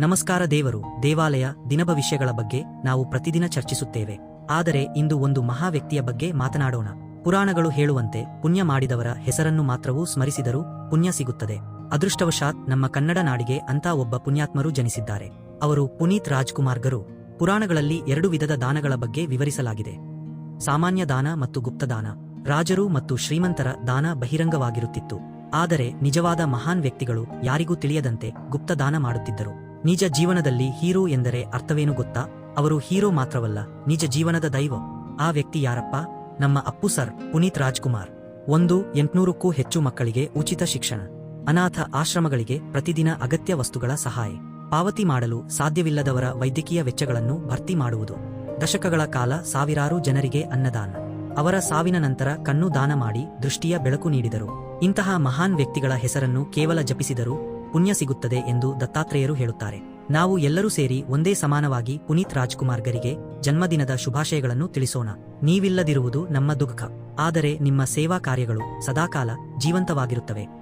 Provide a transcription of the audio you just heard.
ನಮಸ್ಕಾರ ದೇವರು, ದೇವಾಲಯ, ದಿನಭವಿಷ್ಯಗಳ ಬಗ್ಗೆ ನಾವು ಪ್ರತಿದಿನ ಚರ್ಚಿಸುತ್ತೇವೆ. ಆದರೆ ಇಂದು ಒಂದು ಮಹಾ ವ್ಯಕ್ತಿಯ ಬಗ್ಗೆ ಮಾತನಾಡೋಣ. ಪುರಾಣಗಳು ಹೇಳುವಂತೆ ಪುಣ್ಯ ಮಾಡಿದವರ ಹೆಸರನ್ನು ಮಾತ್ರವೂ ಸ್ಮರಿಸಿದರೂ ಪುಣ್ಯ ಸಿಗುತ್ತದೆ. ಅದೃಷ್ಟವಶಾತ್ ನಮ್ಮ ಕನ್ನಡ ನಾಡಿಗೆ ಅಂತ ಒಬ್ಬ ಪುಣ್ಯಾತ್ಮರು ಜನಿಸಿದ್ದಾರೆ. ಅವರು ಪುನೀತ್ ರಾಜ್ಕುಮಾರ್ಗರು. ಪುರಾಣಗಳಲ್ಲಿ ಎರಡು ವಿಧದ ದಾನಗಳ ಬಗ್ಗೆ ವಿವರಿಸಲಾಗಿದೆ. ಸಾಮಾನ್ಯ ದಾನ ಮತ್ತು ಗುಪ್ತದಾನ ರಾಜರು ಮತ್ತು ಶ್ರೀಮಂತರ ದಾನ ಬಹಿರಂಗವಾಗಿರುತ್ತಿತ್ತು. ಆದರೆ ನಿಜವಾದ ಮಹಾನ್ ವ್ಯಕ್ತಿಗಳು ಯಾರಿಗೂ ತಿಳಿಯದಂತೆ ಗುಪ್ತದಾನ ಮಾಡುತ್ತಿದ್ದರು. ನಿಜ ಜೀವನದಲ್ಲಿ ಹೀರೋ ಎಂದರೆ ಅರ್ಥವೇನು ಗೊತ್ತಾ? ಅವರು ಹೀರೋ ಮಾತ್ರವಲ್ಲ, ನಿಜ ಜೀವನದ ದೈವ. ಆ ವ್ಯಕ್ತಿ ಯಾರಪ್ಪ? ನಮ್ಮ ಅಪ್ಪು ಸರ್, ಪುನೀತ್ ರಾಜ್ಕುಮಾರ್. ಒಂದು, ಎಂಟ್ನೂರಕ್ಕೂ ಹೆಚ್ಚು ಮಕ್ಕಳಿಗೆ ಉಚಿತ ಶಿಕ್ಷಣ. ಅನಾಥ ಆಶ್ರಮಗಳಿಗೆ ಪ್ರತಿದಿನ ಅಗತ್ಯ ವಸ್ತುಗಳ ಸಹಾಯ. ಪಾವತಿ ಮಾಡಲು ಸಾಧ್ಯವಿಲ್ಲದವರ ವೈದ್ಯಕೀಯ ವೆಚ್ಚಗಳನ್ನು ಭರ್ತಿ ಮಾಡುವುದು. ದಶಕಗಳ ಕಾಲ ಸಾವಿರಾರು ಜನರಿಗೆ ಅನ್ನದಾನ. ಅವರ ಸಾವಿನ ನಂತರ ಕಣ್ಣು ದಾನ ಮಾಡಿ ದೃಷ್ಟಿಯ ಬೆಳಕು ನೀಡಿದರು. ಇಂತಹ ಮಹಾನ್ ವ್ಯಕ್ತಿಗಳ ಹೆಸರನ್ನು ಕೇವಲ ಜಪಿಸಿದರೂ ಪುಣ್ಯ ಸಿಗುತ್ತದೆ ಎಂದು ದತ್ತಾತ್ರೇಯರು ಹೇಳುತ್ತಾರೆ. ನಾವು ಎಲ್ಲರೂ ಸೇರಿ ಒಂದೇ ಸಮಾನವಾಗಿ ಪುನೀತ್ ರಾಜ್ಕುಮಾರ್ಗರಿಗೆ ಜನ್ಮದಿನದ ಶುಭಾಶಯಗಳನ್ನು ತಿಳಿಸೋಣ. ನೀವಿಲ್ಲದಿರುವುದು ನಮ್ಮ ದುಃಖ. ಆದರೆ ನಿಮ್ಮ ಸೇವಾ ಕಾರ್ಯಗಳು ಸದಾಕಾಲ ಜೀವಂತವಾಗಿರುತ್ತವೆ.